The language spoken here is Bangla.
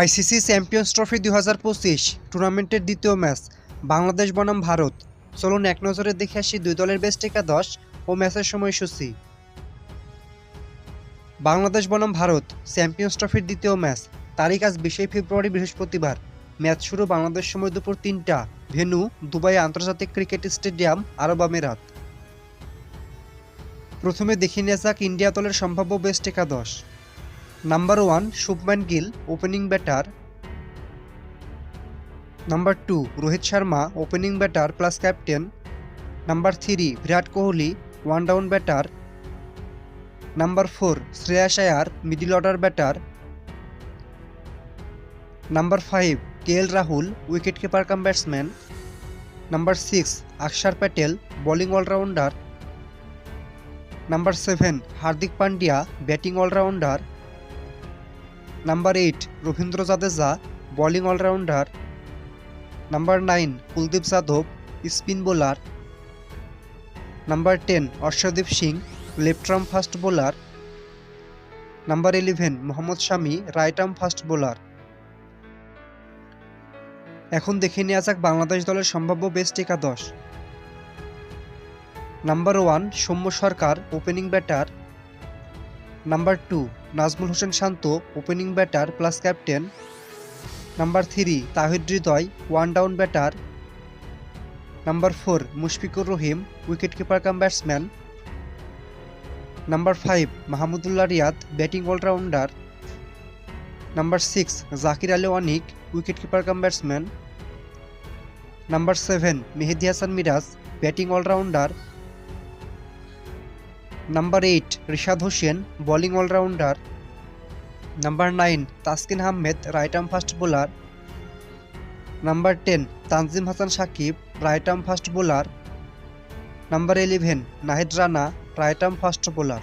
আইসিসি চ্যাম্পিয়ন্স ট্রফি দুই হাজার পঁচিশ টুর্নামেন্টের দ্বিতীয় ম্যাচ, বাংলাদেশ বনাম ভারত। চলুন এক নজরে দেখে আসি দুই দলের বেস্ট একাদশ ও ম্যাচের সময়সূচি। বাংলাদেশ বনাম ভারত, চ্যাম্পিয়ন্স ট্রফির দ্বিতীয় ম্যাচ। তারিখ আজ বিশে ফেব্রুয়ারি, বৃহস্পতিবার। ম্যাচ শুরু বাংলাদেশ সময় দুপুর তিনটা। ভেন্যু দুবাই আন্তর্জাতিক ক্রিকেট স্টেডিয়াম, আরব আমিরাত। প্রথমে দেখে নেওয়া যাক ইন্ডিয়া দলের সম্ভাব্য বেস্ট একাদশ। Number one Shubman Gill opening batter number two Rohit Sharma opening batter plus captain number three Virat Kohli one down batter number four Shreyas Iyer middle order batter number five K L Rahul wicket keeper cum batsman number six Axar Patel bowling allrounder number seven Hardik Pandya batting allrounder number eight, Ravindra Jadeja, bowling allrounder. Number nine, Kuldeep Yadav, spin bowler. Number ten Arshdeep Singh left arm fast bowler. Number eleven, Mohammad Shami, right arm fast bowler. এখন দেখে নেওয়া যাক বাংলাদেশ দলের সম্ভাব্য বেস্ট একাদশ। Number one, Soumya Sarkar opening batter number two, Najmul Hossain Shanto, opening batter plus captain. Number three Towhid Hridoy, one down batter. Number four, Mushfiqur Rahim, wicket keeper cum batsman. Number five, Mahmudullah Riyad, batting allrounder. Number six, Jaker Ali Anik, wicket keeper cum batsman. Number seven, Mehidy Hasan Miraz, batting allrounder. Number eight Rishad Hossain bowling allrounder number nine Taskin Ahmed right arm fast bowler number ten Tanzim Hasan Sakib right arm fast bowler number eleven Nahid Rana right arm fast bowler